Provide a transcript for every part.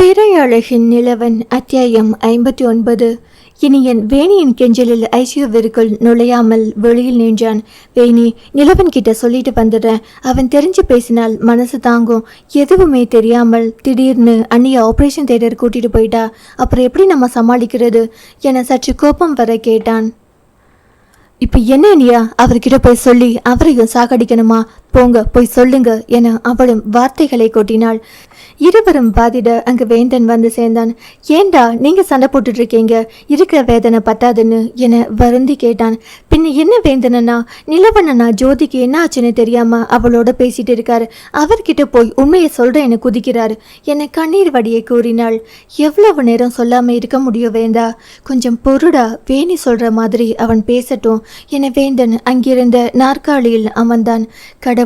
பிறையழகின் நிலவன் அத்தியாயம் ஐம்பத்தி ஒன்பது இனி என் வேணியின் கெஞ்சலில் ஐசியூவிற்குள் நுழையாமல் வெளியில் நின்றான். வேணி நிலவன் கிட்ட சொல்லிட்டு வந்துடுறேன். அவன் தெரிஞ்சு பேசினால் மனசு தாங்கும். எதுவுமே தெரியாமல் திடீர்னு அண்ணியை ஆப்ரேஷன் தேட்டர் கூட்டிட்டு போயிட்டா. அப்புறம் எப்படி நம்ம சமாளிக்கிறது என சற்று கோபம் வர கேட்டான். இப்போ என்ன நீயா அவர்கிட்ட போய் சொல்லி அவரையும் சாகடிக்கணுமா? போங்க போய் சொல்லுங்க என அவளும் வார்த்தைகளை கொட்டினாள். இருவரும் பாதிட அங்கு வேந்தன் வந்து சேர்ந்தான். ஏண்டா நீங்க சண்டை போட்டுட்டு இருக்கீங்க இருக்கிற வேதனை பத்தாதுன்னு என வருந்தி கேட்டான். பின்ன என்ன வேந்தனனா நிலவண்ணனா ஜோதிக்கு என்ன ஆச்சுன்னு தெரியாம அவளோட பேசிட்டு இருக்காரு. அவர்கிட்ட போய் உண்மையை சொல்றேன் என குதிக்கிறாரு என கண்ணீர் வடியை கூறினாள். எவ்வளவு நேரம் சொல்லாம இருக்க முடியும் வேந்தா? கொஞ்சம் பொருடா வேணி சொல்ற மாதிரி அவன் பேசட்டும் என வேந்தன் அங்கிருந்த நாற்காலியில் அமர்ந்தான். கடவுள்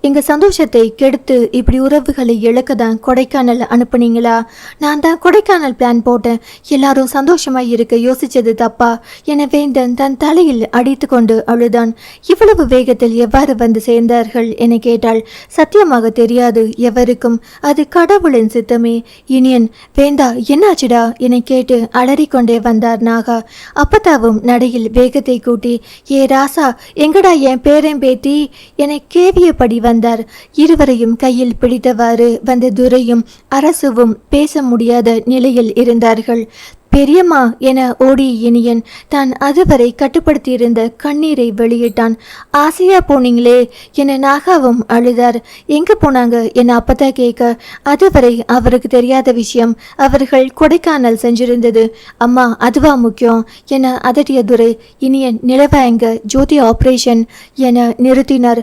எங்க சந்தோஷத்தை கெடுத்து இப்படி உறவுகளை இழக்க தான் கொடைக்கானல் அனுப்புனீங்களா? நான் தான் கொடைக்கானல் பிளான் போட்டேன். எல்லாரும் சந்தோஷமா இருக்க யோசிச்சது தப்பா? என வேந்தன் தன் தலையில் அடித்து கொண்டு அழுதான். இவ்வளவு வேகத்தில் எவ்வாறு வந்து சேர்ந்தார்கள் என கேட்டாள். சத்தியமாக தெரியாது எவருக்கும். அது கடவுளின் சித்தமே. இனியன் வேந்தா என்னாச்சுடா? என கேட்டு அலறிக்கொண்டே வந்தார் நாகா. அப்பத்தாவும் நடையில் வேகத்தை கூட்டி ஏ ராசா எங்கடா என் பேரன் பேத்தி? என தேவியபடி வந்தார். இருவரையும் கையில் பிடித்தவாறு வந்த துரையும் அரசுவும் பேச முடியாத நிலையில் இருந்தார்கள். பெரியம்மா என ஓடி இனியன் தான் அதுவரை கட்டுப்படுத்தியிருந்த கண்ணீரை வெளியிட்டான். ஆசையா போனீங்களே என நாகாவும் அழுதார். எங்க போனாங்க? என அப்பதான் கேட்க அதுவரை அவருக்கு தெரியாத விஷயம். அவர்கள் கொடைக்கானல் செஞ்சிருந்தது அம்மா அதுவா முக்கியம் என அதட்டிய துரை. இனியன் நிலவாயங்க ஜோதி ஆபரேஷன் என நிறுத்தினார்.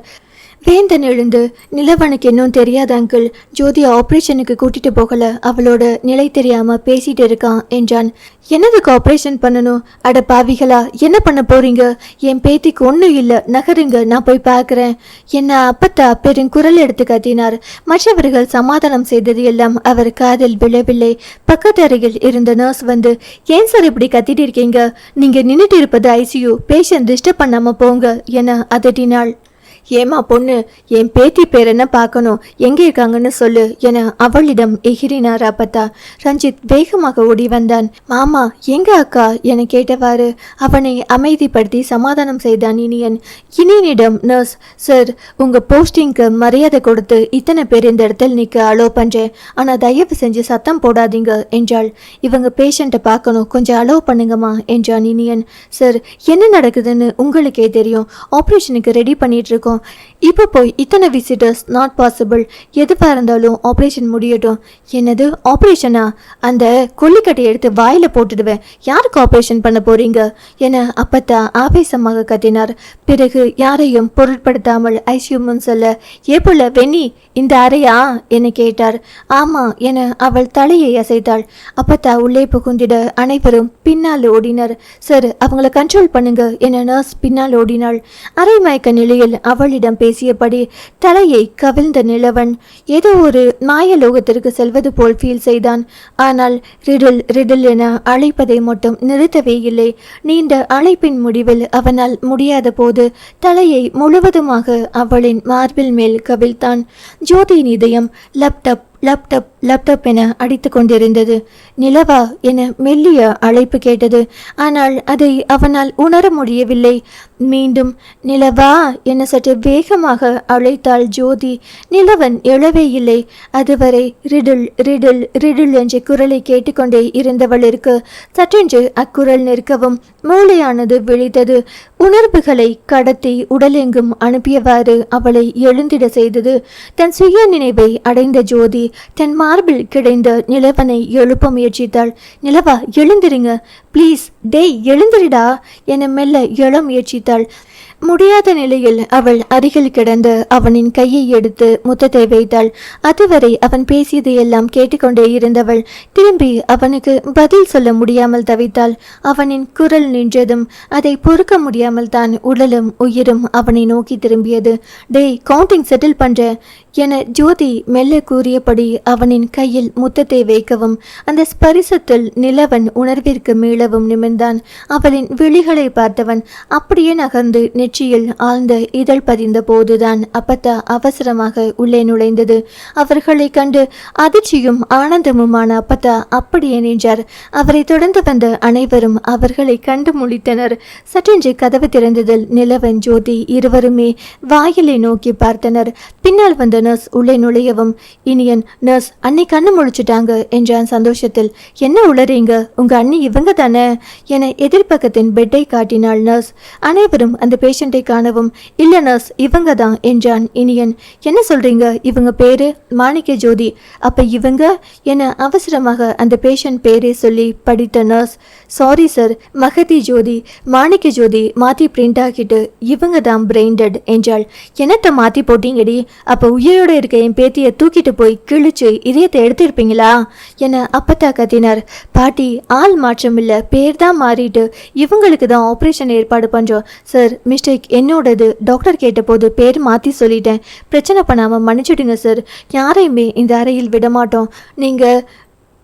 வேந்தன் எழுந்து நிலவனுக்கு இன்னும் தெரியாத அங்கிள். ஜோதி ஆப்ரேஷனுக்கு கூட்டிட்டு போகல. அவளோட நிலை தெரியாம பேசிட்டு இருக்கான் என்றான். என்னதுக்கு ஆப்ரேஷன் பண்ணணும்? அட பாவிகளா என்ன பண்ண போறீங்க? என் பேத்திக்கு ஒன்றும் இல்லை. நகருங்க நான் போய் பார்க்குறேன் என்ன அப்பத்தா பெருங்குரல் எடுத்து கத்தினார். மற்றவர்கள் சமாதானம் செய்தது எல்லாம் அவர் காதில் விழவில்லை. பக்கத்து அருகில் இருந்த நர்ஸ் வந்து ஏன் சார் இப்படி கத்திட்டு இருக்கீங்க? நீங்க நின்றுட்டு இருப்பது ஐசியூ பேஷண்ட் டிஸ்டர்ப் பண்ணாம போங்க என அதட்டினாள். ஏமா பொண்ணு என் பேத்தி பேர் என்ன பார்க்கணும்? எங்கே இருக்காங்கன்னு சொல்லு என அவளிடம் எகிரினார் அப்பத்தா. ரஞ்சித் வேகமாக ஓடி வந்தான். மாமா எங்க அக்கா? என கேட்டவாறு அவனை அமைதிப்படுத்தி சமாதானம் செய்தான் இனியன். இனியனிடம் நர்ஸ் சார் உங்க போஸ்டிங்க்கு மரியாதை கொடுத்து இத்தனை பேர் இந்த இடத்தில் நிற்க அலோ பண்றேன். ஆனா தயவு செஞ்சு சத்தம் போடாதீங்க என்றாள். இவங்க பேஷண்ட்டை பார்க்கணும். கொஞ்சம் அலோ பண்ணுங்கம்மா என்றான் இனியன். சார் என்ன நடக்குதுன்னு உங்களுக்கே தெரியும். ஆப்ரேஷனுக்கு ரெடி பண்ணிட்டு இருக்கோம். இப்போ போய் இத்தனை விசிட்டர்ஸ் நாட் பாசிபிள் எதுவாக இருந்தாலும் ஆப்ரேஷன் முடியட்டும். என்னது ஆப்ரேஷனா அந்த கொல்லிக்கட்டை எடுத்து வாயில போட்டுடுவேன். யாருக்கு ஆப்ரேஷன் பண்ண போறீங்க? என அப்பத்தா ஆவேசமாக கத்தினார். பிறகு யாரையும் பொருட்படுத்தாமல் ஐசியூ முன் சொல்ல ஏப்போல வெண்ணி இந்த அறையா? என கேட்டார். ஆமா என அவள் தலையை அசைத்தாள். அப்பத்தா உள்ளே புகுந்திட அனைவரும் பின்னால் ஓடினர். சார் அவங்கள கண்ட்ரோல் பண்ணுங்க என நர்ஸ் பின்னால் ஓடினாள். அரை மயக்க நிலையில் அவளிடம் பேசியபடி தலையை கவிழ்ந்த நிலவன் ஏதோ ஒரு மாயலோகத்திற்கு செல்வது போல் ஃபீல் செய்தான். ஆனால் ரிடில் ரிடில் என அழைப்பதை மட்டும் நிறுத்தவே இல்லை. நீண்ட அழைப்பின் முடிவில் அவனால் முடியாத போது தலையை முழுவதுமாக அவளின் மார்பில் மேல் கவிழ்த்தான். ஜோதியின் இதயம் லேப்டாப் லேப்டாப் லேப்டாப் என அடித்து கொண்டிருந்தது. நிலவா என மெல்லிய அழைப்பு கேட்டது. ஆனால் அதை அவனால் உணர முடியவில்லை. மீண்டும் நிலவா என சற்று வேகமாக அழைத்தாள் ஜோதி. நிலவன் எழவே இல்லை. அதுவரை ரிடில் ரிடில் ரிடில் என்ற குரலை கேட்டுக்கொண்டே இருந்தவளிற்கு சற்றென்று அக்குரல் நிற்கவும் மூளையானது விழித்தது. உணர்வுகளை கடத்தி உடலெங்கும் அனுப்பியவாறு அவளை எழுந்திட செய்தது. தன் சுய நினைவை அடைந்த ஜோதி தன் மார்பில் கிடைந்த நிலவனை எழுப்ப முயற்சித்தாள். நிலவா எழுந்திருங்க. ப்ளீஸ் டேய் எழுந்திரிடா. என மெல்ல எழ முயற்சித்தாள் முடியாத நிலையில் அவள் அருகில் கிடந்து அவனின் கையை எடுத்து முத்தத்தை வைத்தாள். அதுவரை அவன் பேசியதையெல்லாம் கேட்டுக்கொண்டே இருந்தவள் திரும்பி அவனுக்கு பதில் சொல்ல முடியாமல் தவித்தாள். அவனின் குரல் நின்றதும் அதை பொறுக்க முடியாமல் தான் உடலும் உயிரும் அவனை நோக்கி திரும்பியது. டேய் கவுண்டிங் செட்டில் பண்ற. என ஜோதி மெல்ல கூறியபடி அவனின் கையில் முத்தத்தை வைக்கவும் அந்த ஸ்பரிசத்தில் நிலவன் உணர்விற்கு மீளவும் நிமிர்ந்து எழுந்தான் அவளின் விழிகளை பார்த்தவன் அப்படியே நகர்ந்து நெற்றியில் ஆழ்ந்த இதழ் பதிந்த போதுதான் அப்பத்தா அவசரமாக உள்ளே நுழைந்தது. அவர்களை கண்டு அதிர்ச்சியும் ஆனந்தமுமான அப்பத்தா அப்படியே நின்றார். அவரை தொடர்ந்து வந்த அனைவரும் அவர்களை கண்டு முழித்தனர். சற்றென்று கதவு திறந்ததில் நிலவன் ஜோதி இருவருமே வாயிலை நோக்கி பார்த்தனர். பின்னால் வந்த நர்ஸ் உள்ளே நுழையவும் இனியன் நர்ஸ் அன்னை கண்ணு முழிச்சிட்டாங்க என்றான் சந்தோஷத்தில். என்ன உளறீங்க? உங்க அண்ணி இவங்க தானே? என எதிர்ப்பக்கத்தின் பெட்டை காட்டினாள் நர்ஸ். அனைவரும் அந்த பேஷண்ட்டை காணவும் இல்ல நர்ஸ் இவங்க தான் என்றான் இனியன். என்ன சொல்றீங்க? இவங்க பேரு? மாணிக்க ஜோதி. அப்ப இவங்க? என அவசரமாக அந்த பேஷண்ட் பேரே சொல்லி படித்த nurse. Sorry sir Magathi Jothi Manikka Jothi மாத்தி பிரிண்ட் ஆக்கிட்டு இவங்க தான் பிரெயின்டட் என்றாள். என்னத்தை மாத்தி போட்டீங்கடி? அப்ப உயிரோட இருக்க என் பேத்தியை தூக்கிட்டு போய் கிழிச்சு இதயத்தை எடுத்திருப்பீங்களா? என அப்பத்தா கத்தினார். பாட்டி ஆள் மாற்றம் இல்ல பேர் தான் மாறிட்டு இவங்களுக்கு தான் ஆப்ரேஷன் ஏற்பாடு பண்ணுறோம் சார் மிஸ்டேக் என்னோடது. டாக்டர் கேட்டபோது பேர் மாற்றி சொல்லிட்டேன். பிரச்சனை பண்ணாமல் மன்னிச்சுடுங்க சார் யாரையுமே இந்த அறையில் விடமாட்டோம் நீங்கள்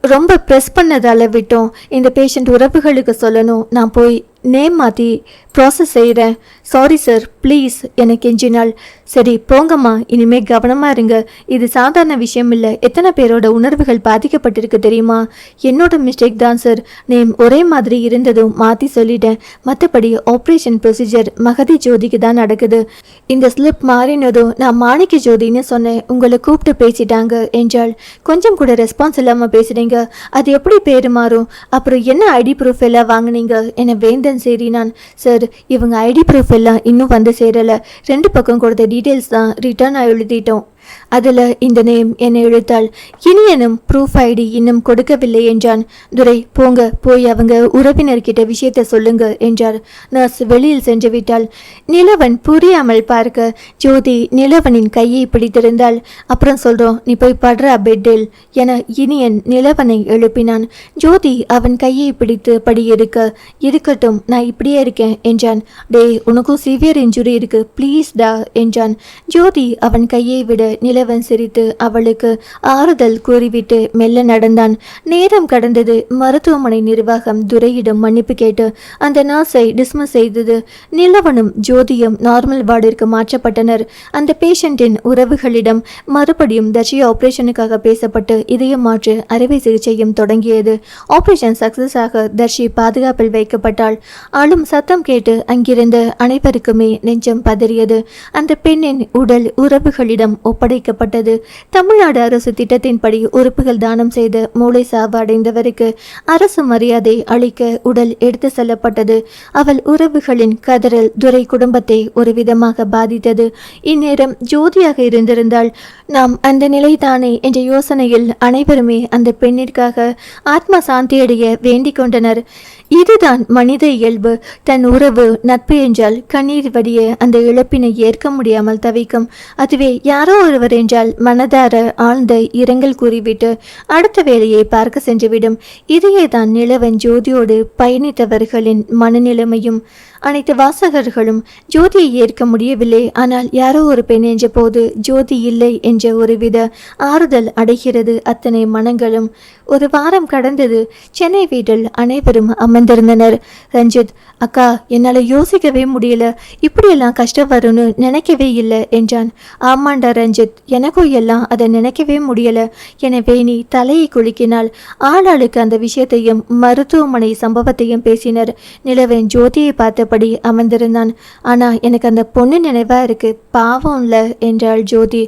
ரொம்ப ப்ரெஸ் பண்ணதால விட்டோம். இந்த பேஷண்ட் உறவுகளுக்கு சொல்லணும். நான் போய் நேம் மாற்றி ப்ராசஸ் செய்கிறேன் சாரி சார் ப்ளீஸ் எனக்கு கெஞ்சினாள் சரி போங்கம்மா. இனிமேல் கவனமாக இருங்க. இது சாதாரண விஷயம் இல்லை. எத்தனை பேரோட உணர்வுகள் பாதிக்கப்பட்டிருக்கு தெரியுமா? என்னோட மிஸ்டேக் தான் சார் நேம் ஒரே மாதிரி இருந்ததும் மாற்றி சொல்லிட்டேன். மற்றபடி ஆப்ரேஷன் ப்ரொசீஜர் மகதி ஜோதிக்கு தான் நடக்குது. இந்த ஸ்லிப் மாறினதும் நான் மாணிக்க ஜோதின்னு சொன்னேன். உங்களை கூப்பிட்டு பேசிட்டாங்க என்றாள். கொஞ்சம் கூட ரெஸ்பான்ஸ் இல்லாமல் பேசுகிறீங்க அது எப்படி பேர் மாறும்? அப்புறம் என்ன ஐடி ப்ரூஃப் எல்லாம் வாங்குனீங்க? என வேந்தன் சேரினான். சார் இவங்க ஐடி ப்ரூஃப் எல்லாம் இன்னும் வந்து சேரலை. ரெண்டு பக்கம் கொடுத்த டீட்டெயில்ஸ் தான் ரிட்டர்ன் எழுதிட்டோம். அதில் இந்த நேம் என்னை இழுத்தாள். இனியனும் ப்ரூஃப் ஐடி இன்னும் கொடுக்கவில்லை என்றான். துரை போங்க போய் அவங்க உறவினர்கிட்ட விஷயத்தை சொல்லுங்க என்றார். நர்ஸ் வெளியில் சென்று விட்டாள். நிலவன் புரியாமல் பார்க்க ஜோதி நிலவனின் கையை பிடித்திருந்தாள். அப்புறம் சொல்றோம் நீ போய் படுற பெட்டில் என இனியன் நிலவனை எழுப்பினான். ஜோதி அவன் கையை பிடித்து படி இருக்க. இருக்கட்டும் நான் இப்படியே இருக்கேன் என்றான். டேய் உனக்கும் சிவியர் இன்ஜுரி இருக்கு. ப்ளீஸ் டா என்றான். ஜோதி அவன் கையை விட நிலவன் சிரித்து அவளுக்கு ஆறுதல் கூறிவிட்டு மெல்ல நடந்தான். நேரம் கடந்தது. மருத்துவமனை நிர்வாகம் துரையிடம் மன்னிப்பு கேட்டு அந்த நர்ஸை டிஸ்மிஸ் செய்தது. நிலவனும் ஜோதியும் நார்மல் வார்டிற்கு மாற்றப்பட்டனர். அந்த பேஷண்டின் உறவுகளிடம் மறுபடியும் தர்ஷி ஆபரேஷனுக்காக பேசப்பட்டு இதயம் மாற்று அறுவை சிகிச்சையும் தொடங்கியது. ஆபரேஷன் சக்சஸ் ஆக தர்ஷி பாதுகாப்பில் வைக்கப்பட்டாள். ஆளும் சத்தம் கேட்டு அங்கிருந்த அனைவருக்குமே நெஞ்சம் பதறியது. அந்த பெண்ணின் உடல் உறவுகளிடம் ஒப்படைக்கப்பட்டது. தமிழ்நாடு அரசு திட்டத்தின்படி உறுப்புகள் தானம் செய்த மூளை சாவு அடைந்தவருக்கு அரசு மரியாதை அளிக்க உடல் எடுத்து செல்லப்பட்டது. அவள் உறவுகளின் கதறல் துரை குடும்பத்தை ஒரு விதமாக பாதித்தது. இந்நேரம் ஜோதியாக இருந்திருந்தால் நாம் அந்த நிலைதானே என்ற யோசனையில் அனைவருமே அந்த பெண்ணிற்காக ஆத்மா சாந்தியடைய வேண்டிக் கொண்டனர். இதுதான் மனித இயல்பு. தன் உறவு நட்பு என்றால் கண்ணீர் வடிய அந்த இழப்பினை ஏற்க முடியாமல் தவிக்கும். அதுவே யாரோ ஒருவர் என்றால் மனதார ஆழ்ந்த இரங்கல் கூறிவிட்டு அடுத்த வேலையை பார்க்க சென்றுவிடும். இதையே தான் நிலவன் ஜோதியோடு பயணித்தவர்களின் மனநிலைமையும் அனைத்து வாசகர்களும் ஜோதியை ஏற்க முடியவில்லை. ஆனால் யாரோ ஒரு பெண் என்ற போது ஜோதி இல்லை என்ற ஒருவித ஆறுதல் அடைகிறது. அத்தனை மனங்களும் ஒரு வாரம் கடந்தது சென்னை வீட்டில் அனைவரும் அமர்ந்திருந்தனர். ரஞ்சித் அக்கா என்னால் யோசிக்கவே முடியல. இப்படியெல்லாம் கஷ்டம் வரும்னு நினைக்கவே இல்லை என்றான். ஆமாண்டா ரஞ்சித் எனக்கும் எல்லாம் அதை நினைக்கவே முடியல. எனவே நீ தலையை குலுக்கினால் ஆளாளுக்கு அந்த விஷயத்தையும் மருத்துவமனை சம்பவத்தையும் பேசினர். நிலவன் ஜோதியை பார்த்து பார்த்தபடி அமர்ந்திருந்தான். ஆனால் எனக்கு அந்த பொண்ணு நினைவா பாவம் பாவம்ல என்றாள் ஜோதி.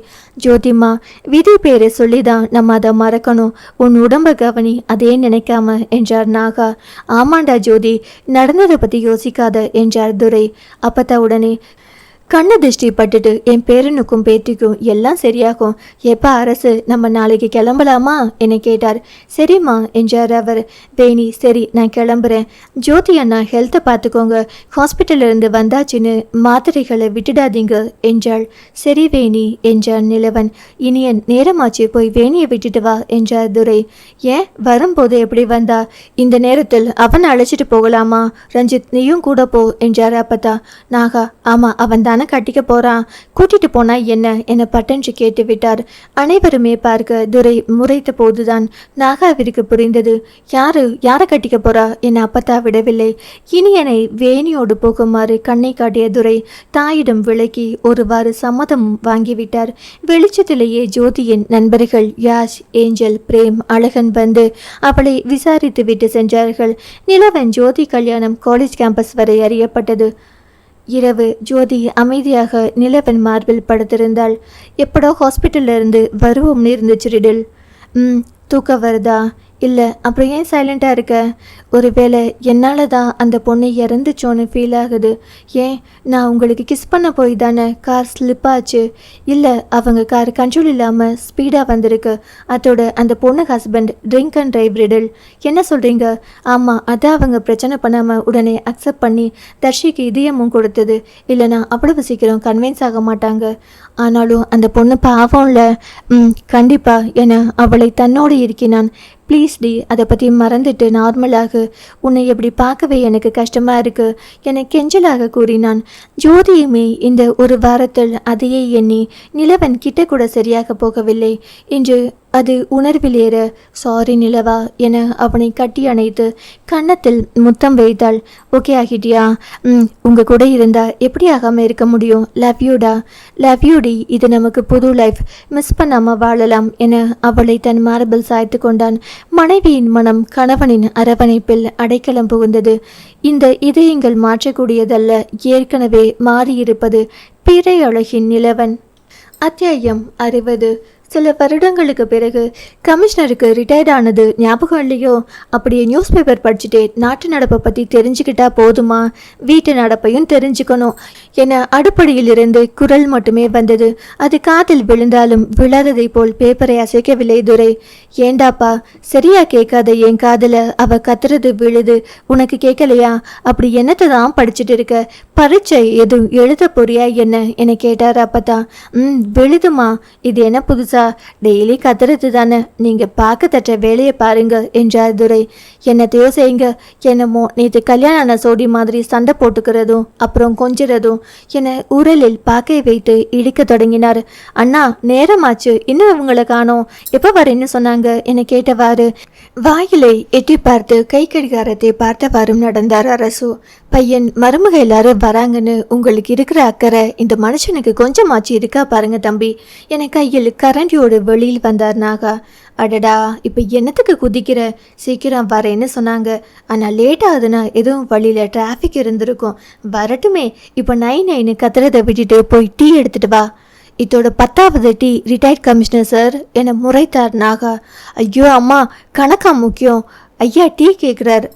ஜோதிமா விதி பேரை சொல்லி தான் நம்ம அதை மறக்கணும். உன் உடம்ப கவனி அதே நினைக்காம என்றார் நாகா. ஆமாண்டா ஜோதி நடந்ததை பத்தி யோசிக்காத என்றார் துரை. அப்பத்தா உடனே கண்ணு திருஷ்டி பட்டுட்டு என் பேரனுக்கும் பேத்திக்கும் எல்லாம் சரியாகும். எப்போ அரசு நம்ம நாளைக்கு கிளம்பலாமா? என கேட்டார். சரிம்மா என்றார் அவர். வேணி சரி நான் கிளம்புறேன். ஜோதி அண்ணா ஹெல்த்தை பார்த்துக்கோங்க. ஹாஸ்பிட்டல்ல இருந்து வந்தாச்சுன்னு மாத்திரைகளை விட்டுடாதீங்க என்றாள். சரி வேணி என்றார் நிலவன். இனியன் நேரமாச்சு போய் வேணியை விட்டுட்டு வா என்றார் துரை. ஏன்? வரும்போது எப்படி வந்தா? இந்த நேரத்தில் அவனை அழைச்சிட்டு போகலாமா? ரஞ்சித் நீயும் கூட போ என்றார் அப்பத்தா. நாகா ஆமாம் அவன் தானே தானே கட்டிக்க போறான். கூட்டிட்டு போனா என்ன? என பட்டென்று கேட்டு விட்டார். அனைவருமே பார்க்க துரை முறைத்த போதுதான் நாகாவிற்கு புரிந்தது. யாரு யாரை கட்டிக்க போறா? என அப்பத்தா விடவில்லை. இனியனை வேணியோடு போகுமாறு கண்ணை காட்டிய துரை தாயிடம் விலக்கி ஒருவாறு சம்மதம் வாங்கிவிட்டார். வெளிச்சத்திலேயே ஜோதியின் நண்பர்கள் யாஷ் ஏஞ்சல் பிரேம் அழகன் வந்து அவளை விசாரித்து விட்டு சென்றார்கள். நிலவன் ஜோதி கல்யாணம் காலேஜ் கேம்பஸ் வரை அறியப்பட்டது. இரவு ஜோதி அமைதியாக நிலவன் மார்பில் படுத்திருந்தாள். எப்படோ ஹாஸ்பிட்டல்ல இருந்து வருவோம்னு இருந்துச்சு ரிடில். ம் தூக்கம் வருதா? இல்லை அப்புறம் ஏன் சைலண்ட்டாக இருக்க? ஒருவேளை என்னால் தான் அந்த பொண்ணு இறந்துச்சோன்னு ஃபீல் ஆகுது. ஏன் நான் உங்களுக்கு கிஸ் பண்ண போய் தானே கார் ஸ்லிப் ஆச்சு? இல்லை அவங்க கார் கண்ட்ரோல் இல்லாமல் ஸ்பீடாக வந்திருக்கு. அதோட அந்த பொண்ணு husband drink and drive riddle என்ன சொல்கிறீங்க ஆமாம் அதான் அவங்க பிரச்சனை பண்ணாமல் உடனே அக்செப்ட் பண்ணி தர்ஷிக்கு இதயமும் கொடுத்தது. இல்லைனா அவ்வளவு சீக்கிரம் கன்வின்ஸ் ஆக மாட்டாங்க. ஆனாலும் அந்த பொண்ணு பாவம்ல ம் கண்டிப்பாக என அவளை தன்னோடு இருக்கினான் ப்ளீஸ் டி அதை பற்றி மறந்துட்டு நார்மலாக உன்னை எப்படி பார்க்கவே எனக்கு கஷ்டமாக இருக்குது என கெஞ்சலாக கூறினான். ஜோதியுமே இந்த ஒரு வாரத்தில் அதையே எண்ணி நிலவன் கிட்ட கூட சரியாக போகவில்லை. இன்று அது உணர்விலேற சாரி நிலவா என அவனை கட்டி அணைத்து கன்னத்தில் முத்தம் வைத்தாள். ஓகே ஆகிட்டியா ம் உங்கள் கூட இருந்தா எப்படி ஆகாமல் இருக்க முடியும்? லவ் யூடா லவ் யூடி இது நமக்கு புது லைஃப் மிஸ் பண்ணாமல் வாழலாம் என அவளை தன் மார்பில் சாய்த்து கொண்டான். மனைவியின் மனம் கணவனின் அரவணைப்பில் அடைக்கலம் புகுந்தது. இந்த இதயங்கள் மாற்றக்கூடியதல்ல ஏற்கனவே மாறியிருப்பது பிறை அழகின் நிலவன். அத்தியாயம் அறுபது. சில வருடங்களுக்கு பிறகு கமிஷனருக்கு ரிட்டையர்ட் ஆனது ஞாபகம் இல்லையோ? அப்படியே நியூஸ் பேப்பர் படிச்சுட்டே நாட்டு நடப்பை பற்றி தெரிஞ்சுக்கிட்டா போதுமா? வீட்டு நடப்பையும் தெரிஞ்சுக்கணும். என அடுப்படியிலிருந்து குரல் மட்டுமே வந்தது. அது காதில் விழுந்தாலும் விழாததை போல் பேப்பரை அசைக்கவில்லை துரை. ஏண்டாப்பா சரியா கேட்காத என் காதில் அவ கத்துறது விழுது. உனக்கு கேட்கலையா? அப்படி என்னத்தை தான் படிச்சுட்டு இருக்க? பரீட்சை எதுவும் எழுத போறியா என்ன? என கேட்டார் அப்பதான் ம் விழுதுமா? இது என்ன புதுசா? டெய்லி கத்துறது தானே நீங்க பார்க்க தட்ட வேலையை பாருங்க என்றார் துரை. என்னத்தையோ செய்யுங்க. என்னமோ நேற்று கல்யாணம் ஆன சோடி மாதிரி சண்டை போட்டுக்கிறதும் அப்புறம் கொஞ்சிறதும் என உரலில் பாக்கை வைத்து இடிக்க தொடங்கினார். அண்ணா நேரமாச்சு. இன்னும் இவங்களை காணோம். எப்போ வரேன்னு சொன்னாங்க. என கேட்டவாறு வாயிலை எட்டி பார்த்து கை கடிகாரத்தை பார்த்தவாறும் நடந்தார் அரசு. பையன் மருமக எல்லாரும் வராங்கன்னு உங்களுக்கு இருக்கிற அக்கறை இந்த மனுஷனுக்கு கொஞ்சமாச்சு இருக்கா பாருங்க தம்பி. என கையில் கரண்ட் அமைதியோடு வெளியில் வந்தார் நாகா. அடடா இப்போ என்னத்துக்கு குதிக்கிற? சீக்கிரம் வரேன்னு சொன்னாங்க. ஆனால் லேட் ஆகுதுன்னா எதுவும் வழியில் டிராஃபிக் இருந்திருக்கும். வரட்டுமே இப்போ நைன் நைனு கத்துறதை விட்டுட்டு போய் டீ எடுத்துட்டு வா. இதோட பத்தாவது டீ ரிட்டையர்ட் கமிஷனர் சார் என முறைத்தார் நாகா. ஐயோ அம்மா கணக்கா முக்கியம். ஐயா டீ கேட்குறார்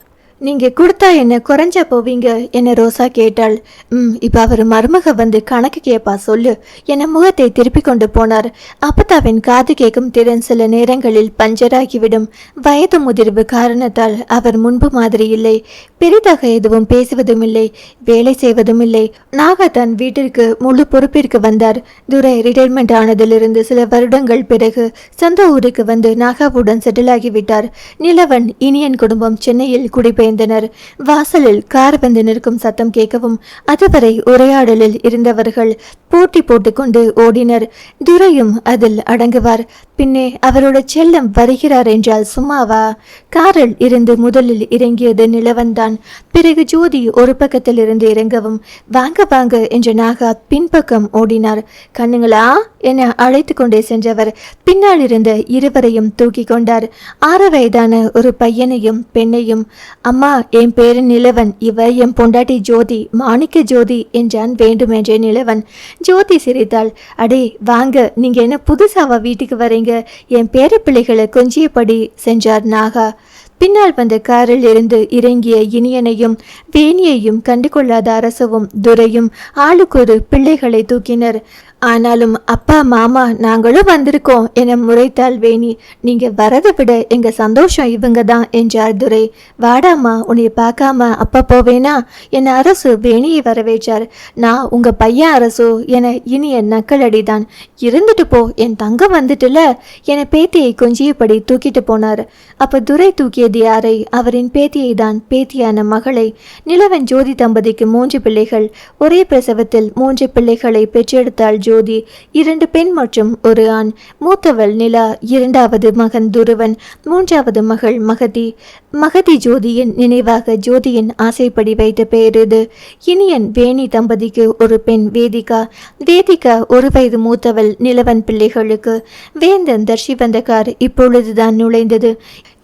நீங்கள் கொடுத்தா என்ன குறைஞ்சா போவீங்க? என ரோசா கேட்டாள். ம் இப்போ அவர் மருமக வந்து கணக்கு கேட்பா சொல்லு. என முகத்தை திருப்பி கொண்டு போனார். அப்பதாவின் காது கேட்கும் திறன் சில நேரங்களில் பஞ்சராகிவிடும். வயது முதிர்வு காரணத்தால் அவர் முன்பு மாதிரி இல்லை. பெரிதாக எதுவும் பேசுவதும் இல்லை வேலை செய்வதும் இல்லை நாகா தன் வீட்டிற்கு முழு பொறுப்பிற்கு வந்தார். துரை ரிட்டைர்மெண்ட் ஆனதிலிருந்து சில வருடங்கள் பிறகு சொந்த ஊருக்கு வந்து நாகாவுடன் செட்டில் ஆகிவிட்டார். நிலவன் இனியன் குடும்பம் சென்னையில் புகுந்தனர் வாசலில் கார் வந்து நிற்கும் சத்தம் கேட்கவும் அதுவரை உரையாடலில் இருந்தவர்கள் போட்டி போட்டுக்கொண்டு ஓடினர். துரையும் அதில் அடங்குவார். பின்னே அவரோட செல்லம் வருகிறார் என்றால் சும்மாவா? காரில் இருந்து முதலில் இறங்கியது நிலவன்தான் பிறகு ஜோதி ஒரு பக்கத்தில் இருந்து இறங்கவும் வாங்க வாங்க என்ற நாகா பின்பக்கம் ஓடினார். கண்ணுங்களா? என அழைத்து கொண்டே சென்றவர் பின்னால் இருந்த இருவரையும் தூக்கி கொண்டார். ஆறு வயதான ஒரு பையனையும் பெண்ணையும் அம்மா என் பேரு நிலவன் இவ என் பொண்டாட்டி ஜோதி மாணிக்க ஜோதி என்றான் வேண்டுமென்றே நிலவன். ஜோதி சிரித்தாள். அடே வாங்க நீங்க என்ன புதுசாவா வீட்டுக்கு வரீங்க? என் பேர பிள்ளைகளை கொஞ்சியபடி சென்றார் நாகா. பின்னால் வந்த காரில் இருந்து இறங்கிய இனியனையும் வேணியையும் கண்டுகொள்ளாத அரசவும் துரையும் ஆளுக்கொரு பிள்ளைகளை தூக்கினர். ஆனாலும் அப்பா மாமா நாங்களும் வந்திருக்கோம் என முறைத்தாள் வேணி. நீங்க வரதை விட எங்க சந்தோஷம் இவங்க தான் என்றார் துரை. வாடாமா உன்னை பார்க்காம அப்பா போவேனா? என் அரசு வேணியை வரவேற்றார். நான் உங்க பையன் அரசு என இனிய நக்கலடிதான். இருந்துட்டு போ என் தங்கம் வந்துட்டுல என பேத்தியை கொஞ்சியபடி தூக்கிட்டு போனார். அப்ப துரை தூக்கியது யாரை? அவரின் பேத்தியை தான் பேத்தியான மகளை. நிலவன் ஜோதி தம்பதிக்கு மூன்று பிள்ளைகள். ஒரே பிரசவத்தில் மூன்று பிள்ளைகளை பெற்றெடுத்தாள் ஜோதி இரண்டு பெண் மற்றும் ஒரு ஆண். மூத்தவள் நிலா இரண்டாவது மகன் துருவன் மூன்றாவது மகள் மகதி. மகதி ஜோதியின் நினைவாக ஜோதியின் ஆசைப்படி வைத்த பெயர் இது. இனியன் வேணி தம்பதிக்கு ஒரு பெண் வேதிகா. வேதிகா ஒரு வயது மூத்தவள் நிலவன் பிள்ளைகளுக்கு. வேந்தன் தர்ஷிவந்தகார் இப்பொழுதுதான் நுழைந்தது.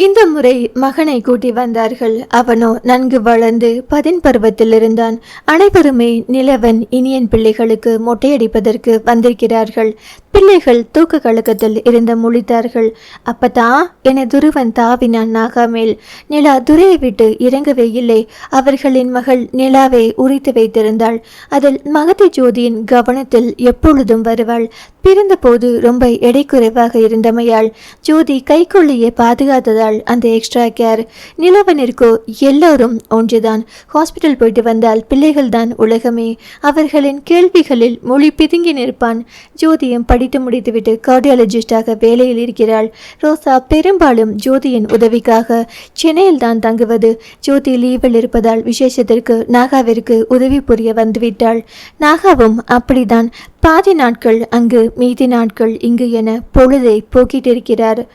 இந்த முறை மகனை கூட்டி வந்தார்கள். அவனோ நன்கு வளர்ந்து பதின் பருவத்தில் இருந்தான் அனைவருமே நிலவன் இனியன் பிள்ளைகளுக்கு மொட்டையடிப்பதற்கு வந்திருக்கிறார்கள். பிள்ளைகள் தூக்க கழகத்தில் இருந்த முழித்தார்கள். அப்பதா என துருவன் தாவினான் நாகாமேல் நிலா துரையை விட்டு இறங்கவே இல்லை. அவர்களின் மகள் நிலாவை உரித்து வைத்திருந்தாள். அதில் மகதி ஜோதியின் கவனத்தில் எப்பொழுதும் வருவாள். பிறந்தபோது ரொம்ப எடை குறைவாக இருந்தமையால் ஜோதி கைக்குள்ளேயே பாதுகாத்ததால் அந்த எக்ஸ்ட்ரா கேர் நிலவனிற்கோ எல்லோரும் ஒன்றுதான். ஹாஸ்பிட்டல் போயிட்டு வந்தால் பிள்ளைகள் தான் உலகமே. அவர்களின் கேள்விகளில் மொழி பிதுங்கி நிற்பான். ஜோதியும் படித்து முடித்துவிட்டு கார்டியாலஜிஸ்டாக வேலையில் இருக்கிறாள். ரோசா பெரும்பாலும் ஜோதியின் உதவிக்காக சென்னையில் தான் தங்குவது. ஜோதி லீவில் இருப்பதால் விசேஷத்திற்கு நாகாவிற்கு உதவி புரிய வந்துவிட்டாள். நாகாவும் அப்படிதான் பாதி நாட்கள் அங்கு மீதி நாட்கள் இங்கு என பொழுதை போக்கிட்டிருக்கிறார்.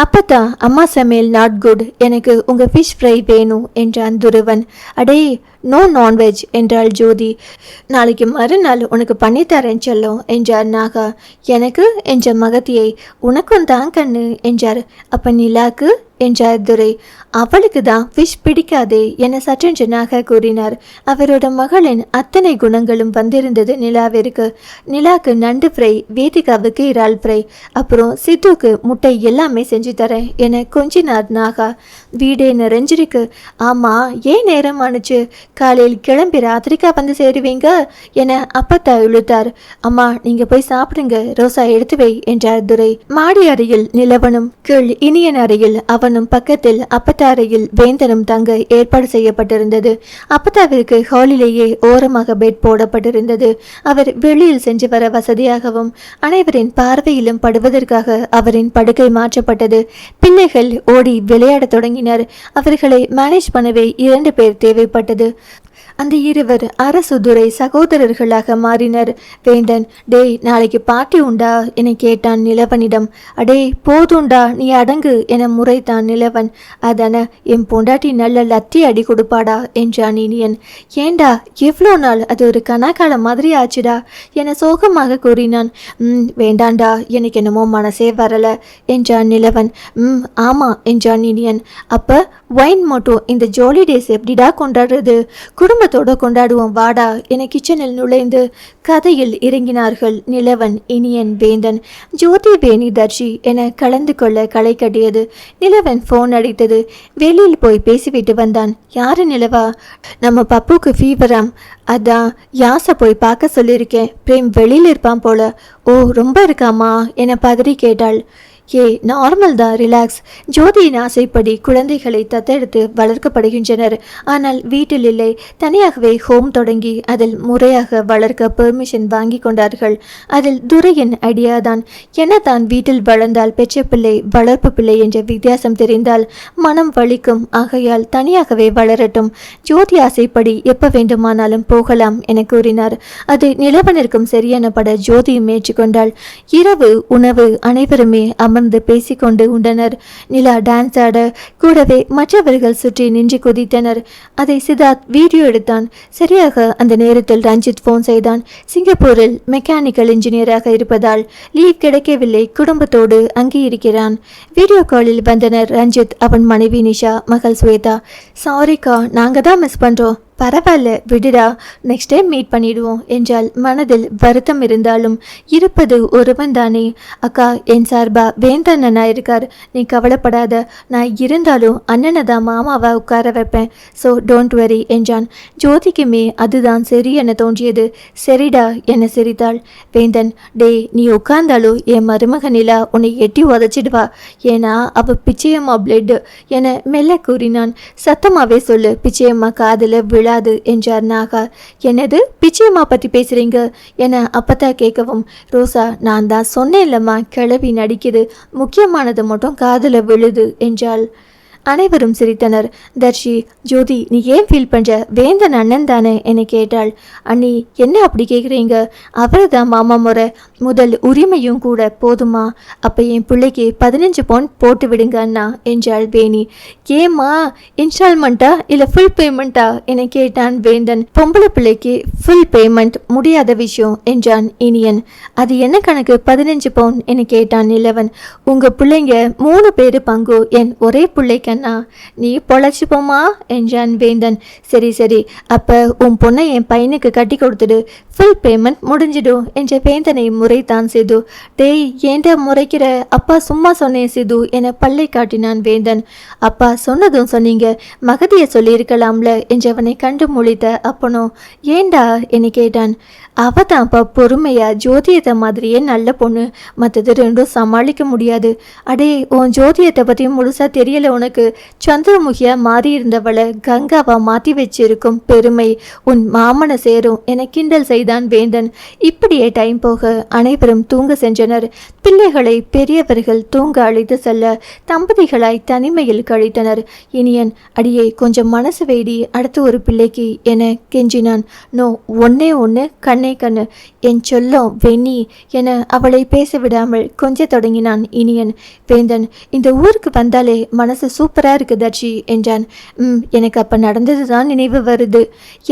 அப்பத்தான் அம்மா சமையல் நாட் குட் எனக்கு உங்க ஃபிஷ் ஃப்ரை வேணும் என்றான் துருவன். அடே நோ நான்வெஜ் என்றாள் ஜோதி. நாளைக்கு மறுநாள் உனக்கு பண்ணித்தரேன் செல்லம் என்றார் நாகா. எனக்கு? என்ற மகத்தியை. உனக்கும் தான் கண்ணு என்றார். அப்ப நிலாக்கு? என்றார் துரை. அவளுக்கு தான் ஃபிஷ் பிடிக்காதே என சற்றென்றனாக கூறினார். அவரோட மகளின் அத்தனை குணங்களும் வந்திருந்தது நிலாவிற்கு. நிலாக்கு நண்டு ஃப்ரை வேதிகாவுக்கு இறால் ஃப்ரை அப்புறம் சித்துக்கு முட்டை எல்லாமே செஞ்சு தரேன் என கொஞ்சினார் நாகா. வீடே நிறைஞ்சிருக்கு. ஆமா ஏன் நேரம் ஆனுச்சு? காலையில் கிளம்பி ராத்திரிக்கா வந்து சேருவீங்க? என அப்பத்தா இழுத்தார். அம்மா நீங்க போய் சாப்பிடுங்க. ரோசா எடுத்து வை என்றார் துரை. மாடி அறையில் நிலவனும் கீழ் இனியன் அறையில் அவனும் பக்கத்தில் அப்பத்தா அறையில் வேந்தனும் தங்க ஏற்பாடு செய்யப்பட்டிருந்தது. அப்பத்தாவிற்கு ஹாலிலேயே ஓரமாக பெட் போடப்பட்டிருந்தது. அவர் வெளியில் சென்று வர வசதியாகவும் அனைவரின் பார்வையிலும் படுவதற்காக அவரின் படுக்கை மாற்றப்பட்டது. பிள்ளைகள் ஓடி விளையாடத் தொடங்கினர் அவர்களை மேனேஜ் பண்ணவே இரண்டு பேர் தேவைப்பட்டது. அந்த இருவர் அரசுதுரை சகோதரர்களாக மாறினர். வேந்தன் டேய் நாளைக்கு பாட்டி உண்டா? என கேட்டான் நிலவனிடம். அடே போதுண்டா நீ அடங்கு என முறைத்தான் நிலவன். அதன என் பொண்டாட்டி நல்ல லத்தி அடி கொடுப்பாடா? என்றான் இனியன். ஏண்டா எவ்வளோ நாள்? அது ஒரு கனாக்காலம் மாதிரி ஆச்சுடா என சோகமாக கூறினான். ம் வேண்டாண்டா எனக்கு என்னமோ மனசே வரல என்றான் நிலவன். ம் ஆமா என்றான் இனியன். அப்ப ஒயின் மட்டும் இந்த ஜாலி டேஸ் எப்படிடா கொண்டாடுறது? குடும்பத்தோடு கொண்டாடுவோம் வாடா என கிச்சனில் நுழைந்து கதையில் இறங்கினார்கள் நிலவன் இனியன் வேந்தன். ஜோதி வேணி தர்ஷி என கலந்து கொள்ள களை கட்டியது. நிலவன் ஃபோன் அடித்தது. வெளியில் போய் பேசிவிட்டு வந்தான். யாரு நிலவா? நம்ம பப்புக்கு ஃபீவராம் அதான் யாசை போய் பார்க்க சொல்லியிருக்கேன். பிரேம் வெளியில் இருப்பான் போல. ஓ ரொம்ப இருக்காமா என பதறி கேட்டாள். ஏ நார்மல் தான் ரிலாக்ஸ் ஜோதியின் ஆசைப்படி குழந்தைகளை தத்தெடுத்து வளர்க்கப்படுகின்றனர். ஆனால் வீட்டில் இல்லை. தனியாகவே ஹோம் தொடங்கி அதில் முறையாக வளர்க்க பெர்மிஷன் வாங்கி கொண்டார்கள். அதில் துரையின் ஐடியா தான். என்ன தான் வீட்டில் வளர்ந்தால் பெற்ற பிள்ளை வளர்ப்பு பிள்ளை என்ற வித்தியாசம் தெரிந்தால் மனம் வலிக்கும். ஆகையால் தனியாகவே வளரட்டும். ஜோதி ஆசைப்படி எப்ப வேண்டுமானாலும் போகலாம் என கூறினார். அது நிலவனிற்கும் சரியான பட ஜோதியும் ஏற்றுக்கொண்டாள் இரவு உணவு அனைவருமே அமர்ந்து பேசிக்கொண்டு உண்டனர். நிலா டான்ஸ் ஆட கூடவே மற்றவர்கள் சுற்றி நின்று குதித்தனர். அதை சித்தார்த் வீடியோ எடுத்தான். சரியாக அந்த நேரத்தில் ரஞ்சித் ஃபோன் செய்தான். சிங்கப்பூரில் மெக்கானிக்கல் இன்ஜினியராக இருப்பதால் லீவ் கிடைக்கவில்லை. குடும்பத்தோடு அங்கே இருக்கிறான். வீடியோ காலில் வந்தனர் ரஞ்சித் அவன் மனைவி நிஷா மகள் ஸ்வேதா. சாரிக்கா நாங்க தான் மிஸ் பண்றோம். பரவாயில்ல விடுடா. நெக்ஸ்ட் டைம் மீட் பண்ணிடுவோம். என்றால் மனதில் வருத்தம் இருந்தாலும் இருப்பது ஒருவன் தானே. அக்கா என் சார்பா வேந்தண்ணனா இருக்கார். நீ கவலைப்படாத. நான் இருந்தாலும் அண்ணனை தான் மாமாவை உட்கார வைப்பேன். ஸோ டோன்ட் வரி என்றான். ஜோதிக்குமே அதுதான் சரி என தோன்றியது. சரிடா என சிரித்தாள். வேந்தன் டே நீ உட்கார்ந்தாலும் என் மருமக நிலா உன்னை எட்டி உதச்சிடுவா. ஏன்னா அவ பிச்சையம்மா பிளட் என மெல்ல கூறினான். சத்தமாவே சொல்லு பிச்சையம்மா காதில் விழ விழாது என்றார் நாகா என்னது? பிச்சையம்மா பத்தி பேசுறீங்க? என அப்பத்தா கேட்கவும் ரோசா நான் தான் சொன்னேன் இல்லம்மா கிளவி நடிக்குது. முக்கியமானது மட்டும் காதில் விழுது என்றாள். அனைவரும் சிரித்தனர். தர்ஷி ஜோதி நீ ஏன் ஃபீல் பண்ணுற வேந்தன் அண்ணன் தானே? என கேட்டாள். அண்ணி என்ன அப்படி கேட்குறீங்க அவரை தான் மாமா முறை. முதல் உரிமையும் கூட போதுமா? அப்போ என் பிள்ளைக்கு பதினஞ்சு பவுன் போட்டு விடுங்க அண்ணா என்றாள் வேணி. ஏம்மா இன்ஸ்டால்மெண்ட்டா இல்லை ஃபுல் பேமெண்ட்டா என கேட்டான் வேந்தன். பொம்பளை பிள்ளைக்கு ஃபுல் பேமெண்ட் முடியாத விஷயம் என்றான் இனியன். அது என்ன கணக்கு? பதினஞ்சு பவுன்? என கேட்டான் நிலவன். உங்கள் பிள்ளைங்க மூணு பேர் பங்கு என் ஒரே பிள்ளைக்கு பிள்ளைக்கண்ணா நீ பொழைச்சிப்போமா? என்றான் வேந்தன். சரி சரி. அப்ப உன் பொண்ணை என் பையனுக்கு கட்டி கொடுத்துடு. ஃபுல் பேமெண்ட் முடிஞ்சிடும் என்ற வேந்தனை முறைத்தான் சிது. டேய் ஏன்டா முறைக்கிற? அப்பா சும்மா சொன்னேன் சிது என பல்லை காட்டினான் வேந்தன். அப்பா சொன்னதும் சொன்னீங்க. மகதியை சொல்லியிருக்கலாம்ல என்றவனை கண்டு முழித்த அப்பனோ. ஏண்டா என கேட்டான். அவ தான்ப்பா பொறுமையா? ஜோதியத்தை மாதிரியே நல்ல பொண்ணு. மற்றது ரெண்டும் சமாளிக்க முடியாது. அடே உன் ஜோதியத்தை பற்றி முழுசா தெரியல உனக்கு. சந்திரமுகியா மாறி இருந்தவளை கங்காவா மாற்றி வச்சிருக்கும் பெருமை உன் மாமனை சேரும் என கிண்டல் செய்தான் வேந்தன். இப்படியே டைம் போக அனைவரும் தூங்க சென்றனர். பிள்ளைகளை பெரியவர்கள் தூங்க அழைத்து செல்ல தம்பதிகளாய் தனிமையில் கழித்தனர். இனியன் அடியே கொஞ்சம் மனசு வேடி அடுத்து ஒரு பிள்ளைக்கு என கெஞ்சினான். நோ ஒன்னே ஒன்று கண்ணே கண்ணு. என் சொல்லம் வெண்ணி என அவளை பேச விடாமல் கொஞ்ச தொடங்கினான் இனியன். வேந்தன் இந்த ஊருக்கு வந்தாலே மனசு சூப்பர் சூப்பராக இருக்குது தர்ஷி என்றான் ம் எனக்கு அப்போ நடந்தது தான் நினைவு வருது.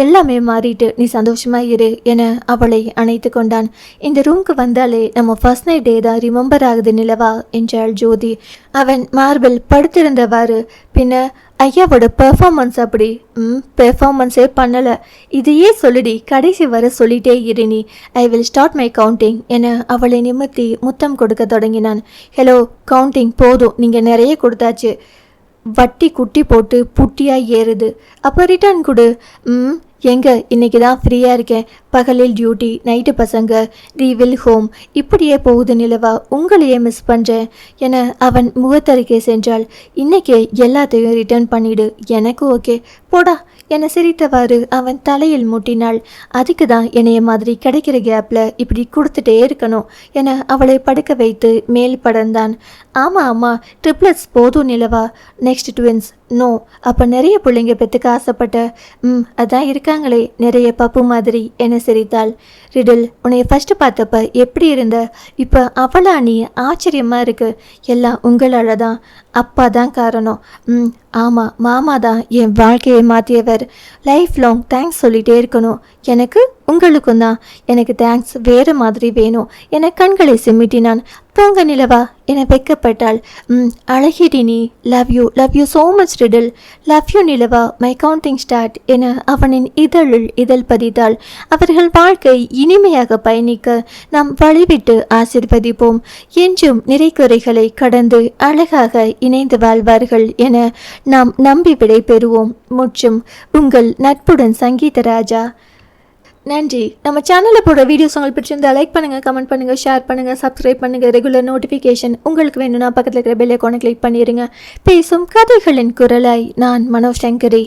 எல்லாமே மாறிட்டு நீ சந்தோஷமாக இரு என அவளை அணைத்து கொண்டான். இந்த ரூம்க்கு வந்தாலே நம்ம ஃபர்ஸ்ட் நைட் டே தான் ரிமெம்பர் ஆகுது நிலவா என்றாள் ஜோதி. அவன் மார்பிள் படுத்திருந்தவாறு பின்ன ஐயாவோட பெர்ஃபார்மன்ஸ் அப்படி ம் பெர்ஃபார்மன்ஸே பண்ணலை. இதையே சொல்லுடி கடைசி வர சொல்லிட்டே இரு நீ. I will start my counting என அவளை நிமித்தி முத்தம் கொடுக்க தொடங்கினான். ஹலோ கவுண்டிங் போதும் நீங்கள் நிறைய கொடுத்தாச்சு. வட்டி குட்டி போட்டு புட்டியாக ஏறுது. அப்போ ரிட்டர்ன் கொடு. ம் எங்க இன்னைக்கு தான் ஃப்ரீயாக இருக்கேன். பகலில் டியூட்டி நைட்டு பசங்க தி வில் ஹோம் இப்படியே போகுது நிலவா. உங்களையே மிஸ் பண்ணுறேன் என அவன் முகத்தறிக்கை சென்றால் இன்னைக்கே எல்லாத்தையும் ரிட்டர்ன் பண்ணிடு. எனக்கு ஓகே போடா என சிரித்தவாறு அவன் தலையில் மூட்டினாள். அதுக்கு தான் என்னைய மாதிரி கிடைக்கிற கேப்பில் இப்படி கொடுத்துட்டே இருக்கணும் என அவளை படுக்க வைத்து மேல் படர்ந்தான். ஆமாம் ஆமாம் ட்ரிப்ளட்ஸ் போதும் நிலவா. நெக்ஸ்ட் ட்வின்ஸ் நோ அப்போ நிறைய பிள்ளைங்க பெற்றுக்க ஆசைப்பட்ட ம் அதான் இருக்காங்களே நிறைய பப்பு மாதிரி என சிரித்தாள். ரிடில் உன்னை ஃபஸ்ட்டு பார்த்தப்ப எப்படி இருந்த? இப்போ அவளா நீ? ஆச்சரியமாக இருக்கு. எல்லாம் உங்களால் தான் அப்பா தான் காரணம். ம் ஆமாம் மாமா தான் என் வாழ்க்கையை மாற்றியவர் லைஃப் லாங் தேங்க்ஸ் சொல்லிகிட்டே இருக்கணும். எனக்கு உங்களுக்கும் தான் எனக்கு தேங்க்ஸ் வேறு மாதிரி வேணும். என கண்களை சிமிட்டினான். போங்க நிலவா என வெக்கப்பட்டாள். ம் அழகிடி நீ. Love you love you so much riddle love you நிலவா. மை கவுண்டிங் ஸ்டார்ட் என அவனின் இதழில் இதழ் பதித்தாள். அவர்கள் வாழ்க்கை இனிமையாக பயணிக்க நாம் வழிவிட்டு ஆசிர்வதிப்போம். என்றும் நிறைக்குறைகளை கடந்து அழகாக இணைந்து வாழ்வார்கள் என நாம் நம்பி விடை பெறுவோம் முற்றும் உங்கள் நட்புடன் சங்கீத ராஜா நன்றி. நம்ம சேனலில் போடுற வீடியோஸ் உங்களுக்கு பிடிச்சிருந்தா லைக் பண்ணுங்கள் கமெண்ட் பண்ணுங்கள் ஷேர் பண்ணுங்கள் சப்ஸ்கிரைப் பண்ணுங்கள் ரெகுலர் நோட்டிஃபிகேஷன் உங்களுக்கு வேணும்னா பக்கத்தில் இருக்கிற பெல் ஐக்கானை கிளிக் பண்ணிடுங்க பேசும் கதைகளின் குரலாய் நான் மனோ சங்கரி.